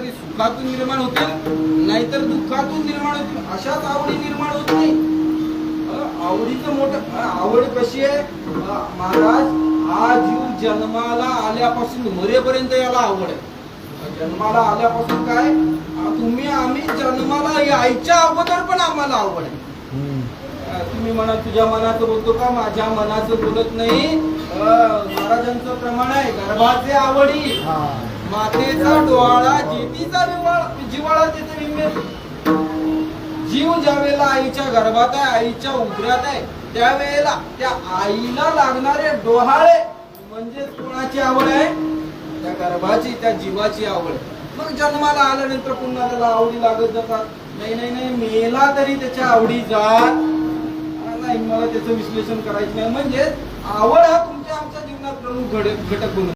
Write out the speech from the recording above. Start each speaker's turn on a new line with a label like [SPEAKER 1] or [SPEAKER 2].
[SPEAKER 1] तरी सुखातून निर्माण होतील नाहीतर दुःखातून निर्माण होतील. अशाच आवडी निर्माण होत नाही. आवडीचं मोठं आवड कशी आहे? महाराज हा जीव जन्माला आल्यापासून मरेपर्यंत याला आवड आहे. जन्माला आल्यापासून काय? तुम्ही आम्ही जन्माला यायच्या अगोदर पण आम्हाला आवड आहे. तुम्ही म्हणा तुझ्या मनाचं बोलतो का? माझ्या मनाचं बोलत नाही. अं, महाराजांचं प्रमाण आहे. गर्भाचे आवडी. मातेचा डोळा जितीचा जिव्हाळा जिव्हाळा तिथे निम्मे जीव ज्या वेळेला आईच्या गर्भात आहे आईच्या उदरात आहे त्यावेळेला त्या आईला लागणारे डोहाळे म्हणजे कोणाची आवड आहे? त्या गर्भाची त्या जीवाची आवड आहे. मग जन्माला आल्यानंतर पुन्हा त्याला आवडी लागत जातात. नाही नाही नाही मेला तरी त्याच्या आवडी जात. नाही मला त्याचं विश्लेषण करायचं नाही. म्हणजे आवड हा तुमच्या आमच्या जीवनात प्रमुख घटक घटक बनून